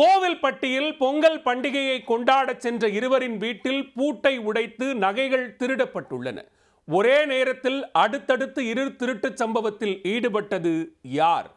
கோவில்பட்டியில் பொங்கல் பண்டிகையை கொண்டாடச் சென்ற இருவரின் வீட்டில் பூட்டை உடைத்து நகைகள் திருடப்பட்டுள்ளன. ஒரே நேரத்தில் அடுத்தடுத்து இரு திருட்டுச் சம்பவத்தில் ஈடுபட்டது யார்?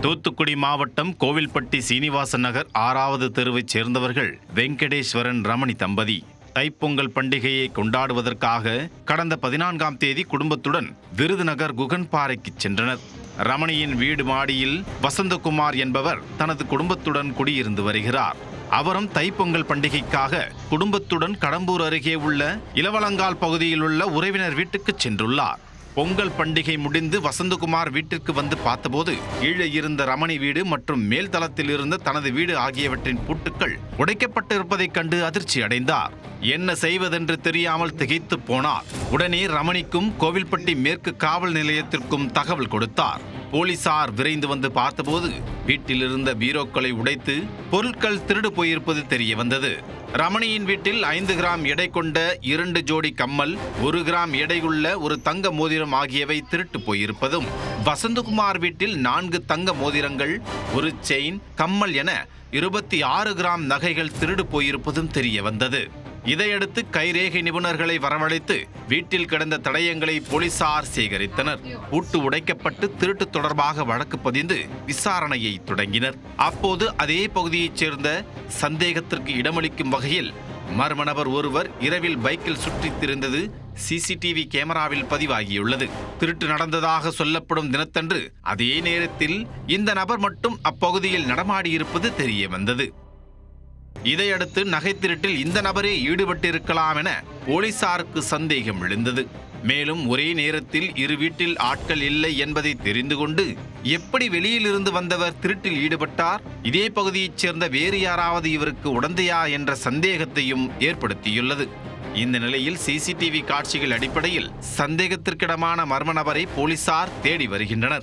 தூத்துக்குடி மாவட்டம் கோவில்பட்டி சீனிவாசன் நகர் ஆறாவது தெருவைச் சேர்ந்தவர்கள் வெங்கடேஸ்வரன் ரமணி தம்பதி. தைப்பொங்கல் பண்டிகையை கொண்டாடுவதற்காக கடந்த பதினான்காம் தேதி குடும்பத்துடன் விருதுநகர் குகன்பாறைக்கு சென்றனர். ரமணியின் வீடு மாடியில் வசந்தகுமார் என்பவர் தனது குடும்பத்துடன் குடியிருந்து வருகிறார். அவரும் தைப்பொங்கல் பண்டிகைக்காக குடும்பத்துடன் கடம்பூர் அருகே உள்ள இளவலங்கால் பகுதியில் உள்ள உறவினர் வீட்டுக்கு சென்றுள்ளார். பொங்கல் பண்டிகை முடிந்து வசந்தகுமார் வீட்டிற்கு வந்து பார்த்தபோது கீழே இருந்த ரமணி வீடு மற்றும் மேல் தளத்தில் இருந்த தனது வீடு ஆகியவற்றின் பூட்டுக்கள் உடைக்கப்பட்டிருப்பதைக் கண்டு அதிர்ச்சி அடைந்தார். என்ன செய்வதென்று தெரியாமல் திகைத்து போனார். உடனே ரமணிக்கும் கோவில்பட்டி மேற்கு காவல் நிலையத்திற்கும் தகவல் கொடுத்தார். போலீசார் விரைந்து வந்து பார்த்தபோது வீட்டில் இருந்த பீரோக்களை உடைத்து பொருட்கள் திருடு போயிருப்பது தெரிய வந்தது. ரமணியின் வீட்டில் ஐந்து கிராம் எடை கொண்ட இரண்டு ஜோடி கம்மல் ஒரு கிராம் எடையுள்ள ஒரு தங்க மோதிரம் ஆகியவை திருட்டு போயிருப்பதும் வசந்தகுமார் வீட்டில் நான்கு தங்க மோதிரங்கள் ஒரு செயின் கம்மல் என இருபத்தி ஆறு கிராம் நகைகள் திருடு போயிருப்பதும் தெரிய வந்தது. இதையடுத்து கைரேகை நிபுணர்களை வரவழைத்து வீட்டில் கிடந்த தடயங்களை போலீசார் சேகரித்தனர். பூட்டு உடைக்கப்பட்டு திருட்டு தொடர்பாக வழக்கு பதிந்து விசாரணையை தொடங்கினர். அப்போது அதே பகுதியைச் சேர்ந்த சந்தேகத்திற்கு இடமளிக்கும் வகையில் மர்ம நபர் ஒருவர் இரவில் பைக்கில் சுற்றித் திரிந்தது சிசிடிவி கேமராவில் பதிவாகியுள்ளது. திருட்டு நடந்ததாக சொல்லப்படும் தினத்தன்று அதே நேரத்தில் இந்த நபர் மட்டும் அப்பகுதியில் நடமாடியிருப்பது தெரிய வந்தது இதையடுத்து நகை திருட்டில் இந்த நபரே ஈடுபட்டிருக்கலாம் என போலீசாருக்கு சந்தேகம் எழுந்தது. மேலும் ஒரே நேரத்தில் இரு வீட்டில் ஆட்கள் இல்லை என்பதை தெரிந்து கொண்டு எப்படி வெளியிலிருந்து வந்தவர் திருட்டில் ஈடுபட்டார்? இதே பகுதியைச் சேர்ந்த வேறு யாராவது இவருக்கு உடந்தையா என்ற சந்தேகத்தையும் ஏற்படுத்தியுள்ளது. இந்த நிலையில் சிசிடிவி காட்சிகள் அடிப்படையில் சந்தேகத்திற்கிடமான மர்ம நபரை போலீசார் தேடி வருகின்றனர்.